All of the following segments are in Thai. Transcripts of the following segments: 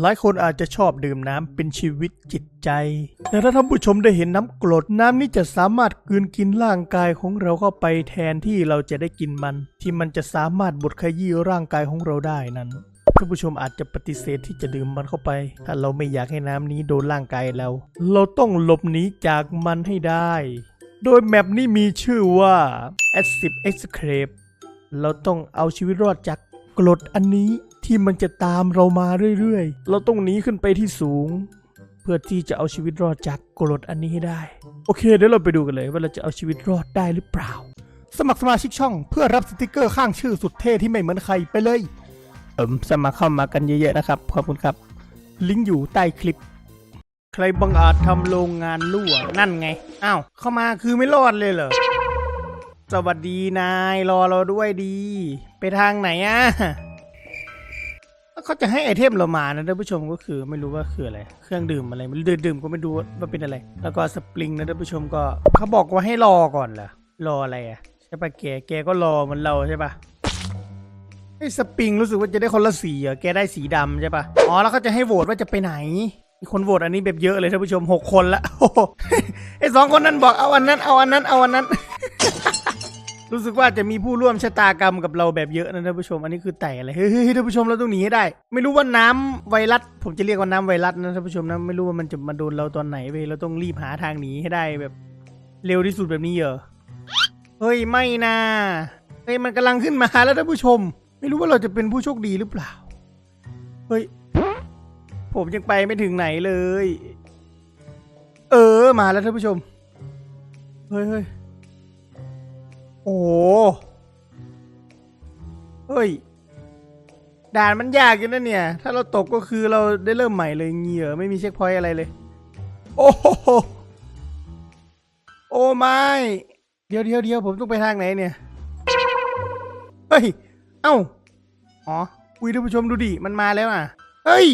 หลายคนอาจจะชอบดื่มน้ำเป็นชีวิตจิตใจ แต่ถ้าท่านผู้ชมได้เห็นน้ำกรดน้ำนี้จะสามารถกลืนกินร่างกายของเราเข้าไปแทนที่เราจะได้กินมัน ที่มันจะสามารถบดขยี้ร่างกายของเราได้นั้นท่านผู้ชมอาจจะปฏิเสธที่จะดื่มมันเข้าไป ถ้าเราไม่อยากให้น้ำนี้โดนร่างกายเรา เราต้องหลบหนีจากมันให้ได้ โดยแมปนี้มีชื่อว่า Acid Escape เราต้องเอาชีวิตรอดจากกรดอันนี้ ที่มันจะตามเรามาเรื่อยๆ เราต้องหนีขึ้นไปที่สูง เพื่อที่จะเอาชีวิตรอดจากกรดอันนี้ให้ได้ โอเคเดี๋ยวเราไปดูกันเลยว่าเราจะเอาชีวิตรอดได้หรือเปล่า สมัครสมาชิกช่องเพื่อรับสติกเกอร์ข้างชื่อสุดเท่ที่ไม่เหมือนใครไปเลย เอิมสมัครเข้ามากันเยอะๆนะครับขอบคุณครับ ลิงก์อยู่ใต้คลิป ใครบังอาจทำโรงงานรั่วนั่นไงอ้าวเข้ามาคือไม่รอดเลยเหรอสวัสดีนายรอเราด้วยดี ไปทางไหนอะ เขาจะให้ไอเทมเรามานะท่านผู้ชมก็คือไม่รู้ว่าคืออะไร เครื่องดื่มอะไรมันดื่มดื่มก็ไม่รู้ว่าเป็นอะไร แล้วก็สปริงนะท่านผู้ชมก็เขาบอกว่าให้รอก่อนเหรอรออะไรอะใช่ปะแกแกก็รอเหมือนเราใช่ปะไอ้สปริงรู้สึกว่าจะได้คนละสีเหรอแกได้สีดำใช่ปะอ๋อแล้วเขาจะให้โหวตว่าจะไปไหนมีคนโหวตอันนี้แบบเยอะเลยท่านผู้ชมหกคนละไอสองคนนั้นบอกเอาอันนั้นเอาอันนั้นเอาอันนั้น รู้สึกว่าจะมีผู้ร่วมชะตากรรมกับเราแบบเยอะนะท่านผู้ชม อันนี้คือไต่อะไร เฮ้ยท่านผู้ชมเราต้องหนีให้ได้ ไม่รู้ว่าน้ำไวรัส ผมจะเรียกว่าน้ำไวรัสนะท่านผู้ชมนะไม่รู้ว่ามันจะมาโดนเราตอนไหนเว้ยเราต้องรีบหาทางหนีให้ได้แบบ เร็วที่สุดแบบนี้เหรอ เฮ้ยไม่นะเฮ้ยมันกำลังขึ้นมาแล้วท่านผู้ชม ไม่รู้ว่าเราจะเป็นผู้โชคดีหรือเปล่า เฮ้ย ผมยังไปไม่ถึงไหนเลย เออมาแล้วท่านผู้ชม เฮ้ยเฮ้ย โอ้โหเฮ้ย ด่านมันยากอยู่นะเนี่ย ถ้าเราตกก็คือเราได้เริ่มใหม่เลยเงี้ยไม่มีเช็คพอยต์อะไรเลย โอ้โหโอ้ไม่เดี๋ยวเดี๋ยวเดี๋ยวผมต้องไปทางไหนเนี่ย เฮ้ย เอ้า อ๋อคุยท่านผู้ชมดูดิ มันมาแล้วอะ เฮ้ย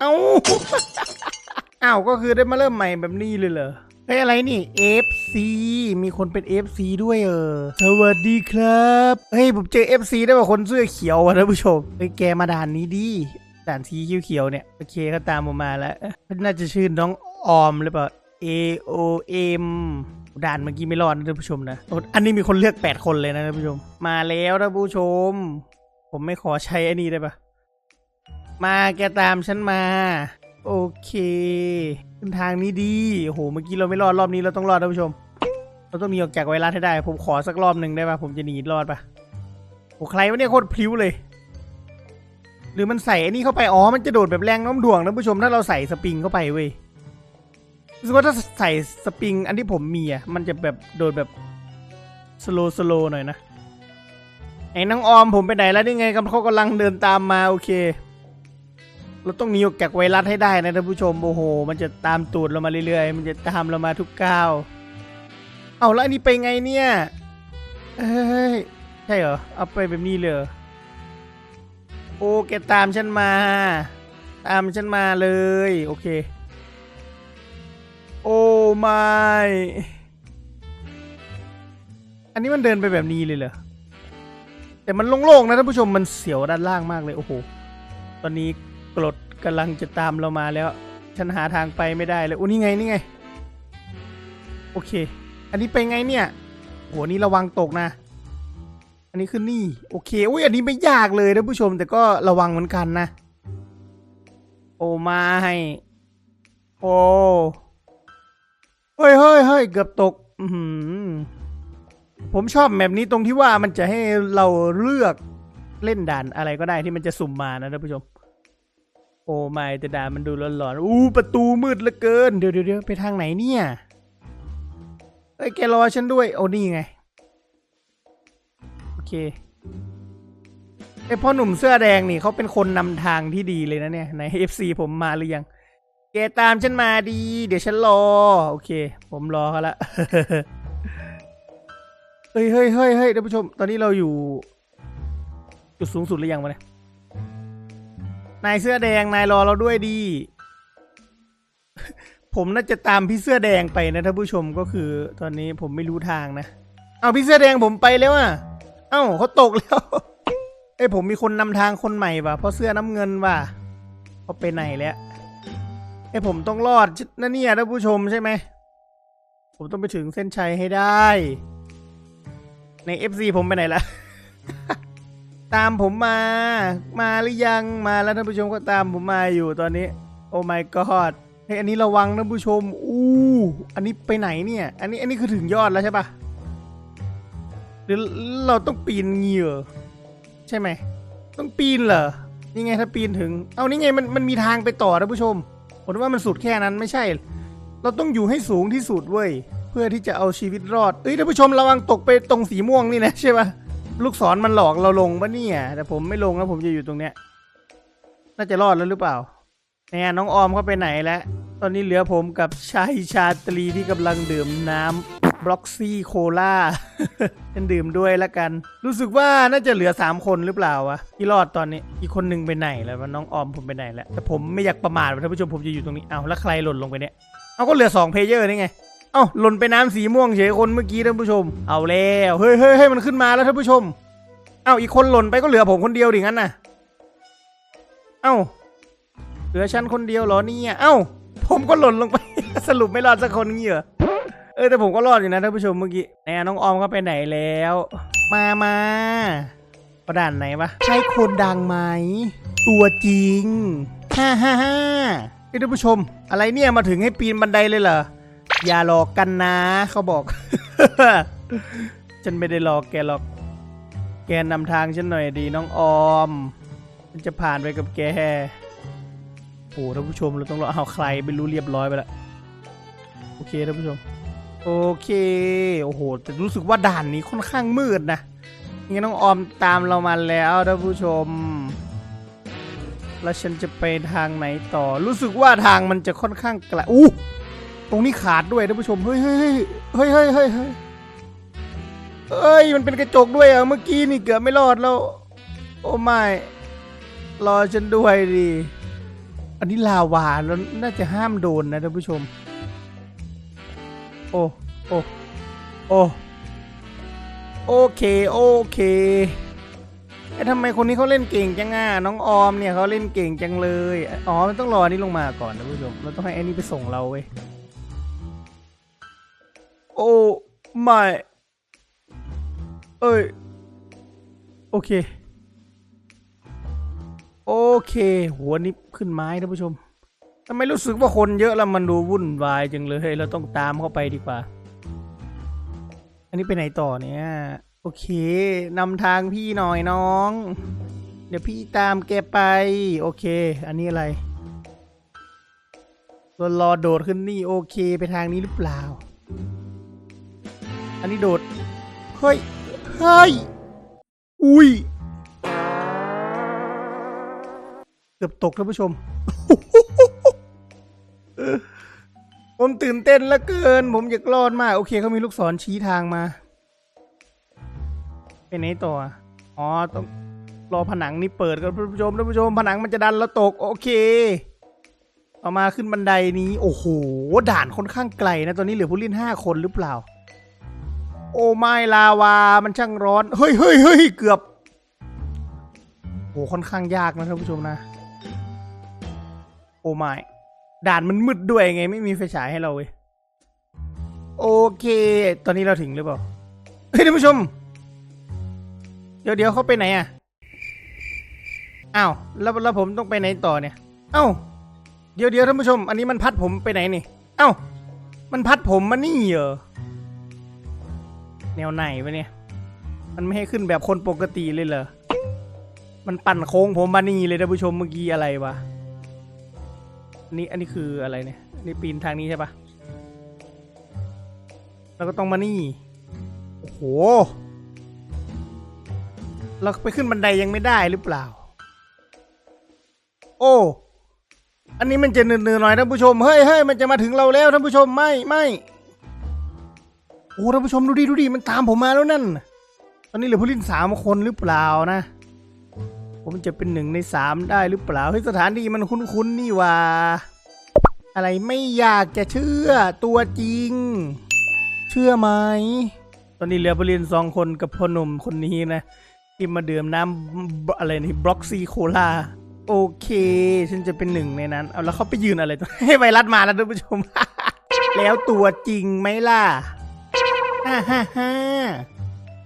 เอ้า เอ้าก็คือได้มาเริ่มใหม่แบบนี้เลยเหรอ เฮ้ยอะไรนี่ FC มีคนเป็น FC ด้วยเออ สวัสดีครับ เฮ้ยผมเจอ FC ได้ว่าคนเสื้อเขียวว่ะท่านผู้ชมเฮ้ยแกมาด่านนี้ดิ ด่านสีเขียวๆเนี่ย โอเคเขาตามผมมาแล้ว น่าจะชื่อน้องออมหรือเปล่า A O M ด่านเมื่อกี้ไม่รอดนะท่านผู้ชมนะโอ้อันนี้มีคนเลือก 8 คนเลยนะท่านผู้ชม มาแล้วท่านผู้ชม ผมไม่ขอใช้อันนี้ได้ปะมาแกตามฉันมา โอเคทางนี้ดีโอ้โห เมื่อกี้เราไม่รอดรอบนี้เราต้องรอดท่านผู้ชม เราต้องหนีออกจากไวรัสให้ได้ ผมขอสักรอบหนึ่งได้ปะผมจะหนีรอดปะโอ้ใครวะเนี่ยโคตรพลิ้วเลย หรือมันใส่อันนี้เข้าไป อ๋อ มันจะโดดแบบแรงน้มถ่วงท่านผู้ชม ถ้าเราใส่สปริงเข้าไปเว้ยรู้สึกว่าถ้าใส่สปริง อันที่ผมมีอะ มันจะแบบโดดแบบสโลสโลหน่อยนะ ไอ้น้องออมผมไปไหนแล้วนี่ไงกำเขากำลังเดินตามมาโอเค เราต้องหนีออกจากไวรัสให้ได้นะท่านผู้ชมโอ้โห มันจะตามตูดเรามาเรื่อยๆ มันจะตามเรามาทุกก้าวเอาแล้วนนี้ไปไงเนี่ยเอ้ยใช่เหรอเอาไปแบบนี้เลยโอ้แกตามฉันมา ตามฉันมาเลย โอเค โอ้ไม่อันนี้มันเดินไปแบบนี้เลยเหรอแต่มันโล่งๆนะท่านผู้ชมมันเสียวด้านล่างมากเลยโอ้โหตอนนี้ กรดกำลังจะตามเรามาแล้ว ฉันหาทางไปไม่ได้เลยโอ้นี่ไงนี่ไง โอเค อันนี้ไปไงเนี่ยโหนี่ระวังตกนะ อันนี้คือนี่ โอเคอุ้ยอันนี้ไม่ยากเลยท่านผู้ชม แต่ก็ระวังเหมือนกันนะ โอ้ไม่โอ้เฮ้ยเฮ้ยเฮ้ยเกือบตก อืผมชอบแบบนี้ตรงที่ว่ามันจะให้เราเลือกเล่นด่านอะไรก็ได้ที่มันจะสุ่มมานะท่านผู้ชม โอ้ไม่แต่ดามันดูหลอนๆอู้ประตูมืดเหลือเกิน เดี๋ยวเดี๋ยวไปทางไหนเนี่ยเอ้ยแกรอฉันด้วยโอ้นี่ไง โอเคไอพ่อหนุ่มเสื้อแดงนี่เขาเป็นคนนำทางที่ดีเลยนะเนี่ยใน FC ผมมาหรือยังแกตามฉันมาดี เดี๋ยวฉันรอ โอเค ผมรอเขาละเฮ้ยเฮ้ยเฮ้ยเฮ้ยท่านผู้ชม ตอนนี้เราอยู่ จุดสูงสุดหรือยังวะเนี่ย นายเสื้อแดงนายรอเราด้วยดี ผมน่าจะตามพี่เสื้อแดงไปนะท่านผู้ชมก็คือ ตอนนี้ผมไม่รู้ทางนะ เอาพี่เสื้อแดงผมไปแล้วอะ เอ้าเขาตกแล้วเอ้ยผมมีคนนำทางคนใหม่ว่ะเพราะเสื้อน้ำเงินว่ะเขาไปไหนแล้วไอ้ผมต้องรอดนะเนี่ยท่านผู้ชมใช่ไหม ผมต้องไปถึงเส้นชัยให้ได้ ใน FC ผมไปไหนละ ตามผมมา มาหรือยังมาแล้วท่านผู้ชมก็ตามผมมาอยู่ตอนนี้ โอ้ my god เฮ้ยอันนี้ระวังท่านผู้ชม อู้ อันนี้ไปไหนเนี่ย อันนี้ อันนี้คือถึงยอดแล้วใช่ปะหรือเราต้องปีนเงียใช่ไหม ต้องปีนเหรอ นี่ไงถ้าปีนถึง เอานี่ไงมันมันมีทางไปต่อท่านผู้ชม ผมว่ามันสุดแค่นั้นไม่ใช่ เราต้องอยู่ให้สูงที่สุดเว้ย เพื่อที่จะเอาชีวิตรอด เอ้ยท่านผู้ชมระวังตกไปตรงสีม่วงนี่นะใช่ปะ ลูกศรมันหลอกเราลงปะเนี่ย แต่ผมไม่ลงแล้วผมจะอยู่ตรงเนี้ย น่าจะรอดแล้วหรือเปล่าเนี่ยน้องออมเขาไปไหนแล้ว ตอนนี้เหลือผมกับชายชาตรีที่กำลังดื่มน้ำบล็อกซี่โคลาฉันดื่มด้วยละกัน รู้สึกว่าน่าจะเหลือ 3 คนหรือเปล่าวะที่รอดตอนนี้ อีกคนหนึ่งไปไหนแล้ววะน้องออมผมไปไหนแล้ว แต่ผมไม่อยากประมาทว่ะท่านผู้ชมผมจะอยู่ตรงนี้ เอาแล้วใครหล่นลงไปเนี่ย เอาก็เหลือ2เพลเยอร์นี่ไง เอ้าหล่นไปน้ำสีม่วงเฉยคนเมื่อกี้ท่านผู้ชม เอาแล้วเฮ้ยเฮ้ยเฮ้ยมันขึ้นมาแล้วท่านผู้ชม เอ้าอีกคนหล่นไปก็เหลือผมคนเดียวดิงั้นน่ะ เอ้าเหลือฉันคนเดียวเหรอเนี่ยเอ้า ผมก็หล่นลงไป สรุปไม่รอดสักคนงี้เหรอเออแต่ผมก็รอดอยู่นะท่านผู้ชมเมื่อกี้แน่น้องออมก็ไปไหนแล้ว มามาประด่านไหนวะใช่คนดังไหมตัวจริงฮ่าฮ่าฮ่าเฮ้ยท่านผู้ชม อะไรเนี่ยมาถึงให้ปีนบันไดเลยเหรอ อย่าหลอกกันนะ เขาบอก ฉันไม่ได้หลอกแกหรอก แกนำทางฉันหน่อยดีน้องออมฉันจะผ่านไปกับแกโอ้ท่านผู้ชมเราต้องรอเอาใครไม่รู้เรียบร้อยไปแล้วโอเคท่านผู้ชม โอเค โอ้โหแต่รู้สึกว่าด่านนี้ค่อนข้างมืดนะงั้นน้องออมตามเรามาแล้วท่านผู้ชม แล้วฉันจะไปทางไหนต่อ รู้สึกว่าทางมันจะค่อนข้างไกลอู้ ตรงนี้ขาดด้วยท่านผู้ชม เฮ้ยเฮ้ยเฮ้ยเฮ้ยเฮ้ยเฮ้ย มันเป็นกระจกด้วยอะ เมื่อกี้นี่เกือบไม่รอดแล้ว โอ้ไม่ รอฉันด้วยดิ อันนี้ลาวาแล้วน่าจะห้ามโดนนะท่านผู้ชม โอ้ โอ้ โอ้โอเค โอเคไอ้ทำไมคนนี้เขาเล่นเก่งจังอะน้องออมเนี่ยเขาเล่นเก่งจังเลย อ๋อมันต้องรออันนี้ลงมาก่อนนะผู้ชม เราต้องให้ไอ้นี่ไปส่งเราเว้ย โอ้ไม่เอ้ย โอเค โอเค หัวนี้ขึ้นไม้ท่านผู้ชมทำไมรู้สึกว่าคนเยอะแล้วมันดูวุ่นวายจังเลยเราต้องตามเข้าไปดีกว่า อันนี้ไปไหนต่อเนี่ย โอเคนำทางพี่หน่อยน้อง เดี๋ยวพี่ตามแกไป โอเค อันนี้อะไรรอโดดขึ้นนี่โอเค ไปทางนี้หรือเปล่า อันนี้โดด เฮ้ย เฮ้ย อุ้ย เกือบตกท่านผู้ชม ผมตื่นเต้นเหลือเกิน ผมอยากรอดมาก โอเคเขามีลูกศรชี้ทางมาไปไหนต่อ อ๋อ ต้องรอผนังนี่เปิดกันท่านผู้ชมท่านผู้ชม ผนังมันจะดันแล้วตก โอเคเอามาขึ้นบันไดนี้ โอ้โห ด่านค่อนข้างไกลนะ ตอนนี้เหลือผู้เล่นห้าคนหรือเปล่า โอ้ไม่ลาวา มันช่างร้อน เฮ้ยเฮ้ยเฮ้ยเกือบโอ้ค่อนข้างยากนะท่านผู้ชมนะ โอ้ไม่ด่านมันมืดด้วยไง ไม่มีไฟฉายให้เราเว้ยโอเค ตอนนี้เราถึงหรือเปล่า เฮ้ยท่านผู้ชม เดี๋ยวเดี๋ยวเขาไปไหนอะอ้าวแล้วแล้วผมต้องไปไหนต่อเนี่ย เอ้า เดี๋ยวเดี๋ยวท่านผู้ชม อันนี้มันพัดผมไปไหนนี่ เอ้า มันพัดผมมานี่เหรอ แนวไหนวะเนี่ย มันไม่ให้ขึ้นแบบคนปกติเลยเหรอ มันปั่นโค้งผมมานี่เลยท่านผู้ชมเมื่อกี้อะไรวะนนี้อันนี้คืออะไรเนี่ยอันนี่ปีนทางนี้ใช่ปะแล้วก็ต้องมานี่ โอ้โห เราไปขึ้นบันไดยังไม่ได้หรือเปล่า โอ้ อันนี้มันจะเนือๆหน่อยท่านผู้ชม เฮ้ยเฮ้ยมันจะมาถึงเราแล้วท่านผู้ชม ไม่ไม่ โอ้ท่านผู้ชมดูดิดูดิมันตามผมมาแล้วนั่น ตอนนี้เหลือผู้เล่นสามคนหรือเปล่านะ ผมจะเป็นหนึ่งในสามได้หรือเปล่าเฮ้ยสถานที่มันคุ้นๆนี่ว่า อะไรไม่อยากจะเชื่อตัวจริง เชื่อไหม ตอนนี้เหลือผู้เล่นสองคนกับพ่อหนุ่มคนนี้นะที่มาดื่มน้ำอะไรนี่บล็อกซีโคลาโอเค ฉันจะเป็นหนึ่งในนั้น เอาแล้วเขาไปยืนอะไรตรงให้ไวรัสมาแล้วท่านผู้ชม แล้วตัวจริงไหมล่ะ ฮ่าฮ่าฮ่า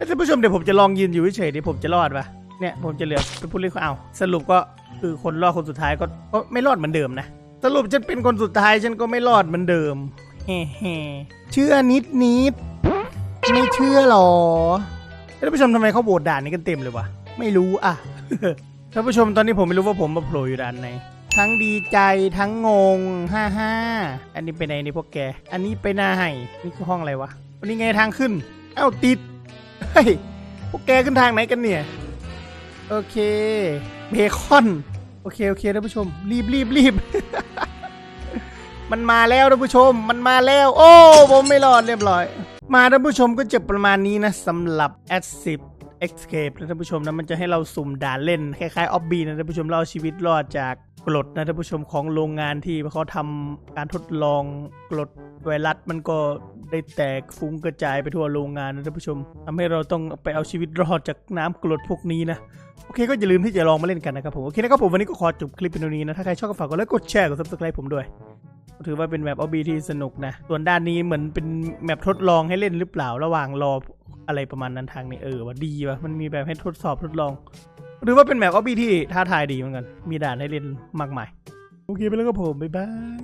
ท่านผู้ชมเดี๋ยวผมจะลองยืนอยู่เฉยๆดีผมจะรอดปะเนี่ยผมจะเหลือเป็นผู้เล่นเอาสรุปก็คือคนรอดคนสุดท้ายก็ก็ไม่รอดเหมือนเดิมนะ สรุปฉันเป็นคนสุดท้ายฉันก็ไม่รอดเหมือนเดิมเฮ้เชื่อนิดนิดไม่เชื่อหรอท่านผู้ชมทำไมเขาโหวตด่านนี้กันเต็มเลยวะไม่รู้อะท่านผู้ชมตอนนี้ผมไม่รู้ว่าผมมาโผล่อยู่ด้านไหนทั้งดีใจทั้งงง ฮ่าฮ่าอันนี้ไปไหนนี่พวกแก อันนี้ไปหน้าให้นี่คือห้องอะไรวะ วันนี้ไงทางขึ้น เอ้าติด เฮ้ย พวกแกขึ้นทางไหนกันเนี่ย โอเค เบคอน โอเค โอเคท่านผู้ชม รีบรีบรีบ มันมาแล้วท่านผู้ชม มันมาแล้ว โอ้ ผมไม่รอดเรียบร้อย มาท่านผู้ชมก็จะประมาณนี้นะสำหรับ a d 10 Escape นะท่านผู้ชมนะมันจะให้เราสุ่มด่านเล่นคล้ายๆออบบี้นะท่านผู้ชมเราเอาชีวิตรอดจากกรดนะท่านผู้ชมของโรงงานที่เขาทำการทดลองกรดไวรัสมันก็ ได้แตกฟุ้งกระจายไปทั่วโรงงานนะท่านผู้ชมทำให้เราต้องไปเอาชีวิตรอดจากน้ำกรดพวกนี้นะโอเคก็อย่าลืมที่จะลองมาเล่นกันนะครับผมโอเคนะครับผมวันนี้ก็ขอจบคลิปเป็นเท่านี้นะถ้าใครชอบก็ฝากกดไลค์กดแชร์กด subscribe ผมด้วยถือว่าเป็นแมปออบีที่สนุกนะ ส่วนด้านนี้เหมือนเป็นแมปทดลองให้เล่นหรือเปล่าระหว่างรออะไรประมาณนั้นทางนี้เออว่าดีว่ะมันมีแบบให้ทดสอบทดลอง หรือว่าเป็นแมปออบีที่ท้าทายดีเหมือนกัน มีด่านให้เล่นมากมาย โอเคไปแล้วครับผมบ๊ายบาย